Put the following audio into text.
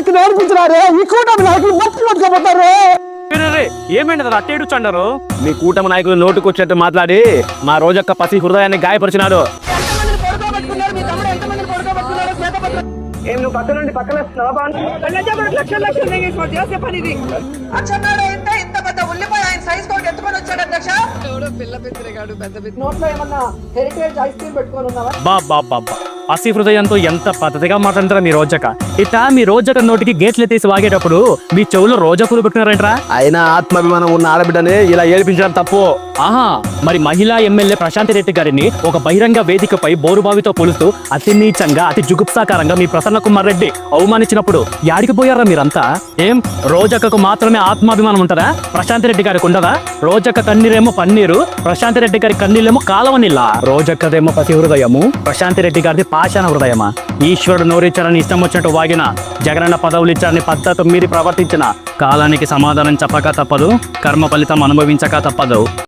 లెక్క నేర్పించినారే? ఈ కూటమి నాయకులు మట్టి కొట్టుకోపోతారు ఏమైంది? అట్టేడు చండరు. మీ కూటమి నాయకులు నోటుకొచ్చినట్టు మాట్లాడి మా రోజొక్క పసి హృదయాన్ని గాయపరిచినాడు. ఏం నువ్వు పక్క నుండి పక్కన వస్తున్నావా? బాగుంది లక్షలు లక్షలు నెగేసి చేసే పని ఇది. అచ్చన్నాడు ఇంత ఇంత పెద్ద ఉల్లిపాయ ఆయన సైజ్ తోటి ఎత్తుకొని వచ్చాడు అధ్యక్ష. నోట్లో ఏమన్నా హెరిటేజ్ ఐస్ క్రీమ్ పెట్టుకొని ఉన్నావా? బాబా బాబా పసి హృదయంతో ఎంత పద్ధతిగా మాట్లాడతారా మీ రోజక్క ఇట్లా మీ రోజక్క నోటికి గేట్లు తీసి వాగేటప్పుడు మీ చెవులో రోజా పూలు పెట్టుకున్నారంట్రా? అయినా ఆత్మాభిమానం ఉన్న ఆడబిడ్డని ఇలా ఏడిపించడం తప్పు. ఆహా మరి మహిళా ఎమ్మెల్యే ప్రశాంత్ రెడ్డి గారిని ఒక బహిరంగ వేదికపై బోరుబావితో పోలుస్తూ అతి నీచంగా అతి జుగుప్సాకారంగా మీ ప్రసన్న కుమార్ రెడ్డి అవమానించినప్పుడు యాడికి పోయారా మీరంతా? ఏం? రోజక్కకు మాత్రమే ఆత్మాభిమానం ఉంటదా? ప్రశాంత్ రెడ్డి గారికి ఉండదా? రోజక్క కన్నీరేమో పన్నీరు ప్రశాంత్ రెడ్డి గారి కన్నీళ్ళేమో కాలవ నీళ్ళ రోజక్కదేమో పతి హృదయము ప్రశాంత్ రెడ్డి గారిది ఆశాన హృదయమా? ఈశ్వరుడు నోరిచ్చారని ఇష్టం వచ్చినట్టు వాగిన జగనన్న పదవులు ఇచ్చారని పద్ధతి మీరి ప్రవర్తించిన కాలానికి సమాధానం చెప్పక తప్పదు కర్మ ఫలితం అనుభవించక తప్పదు.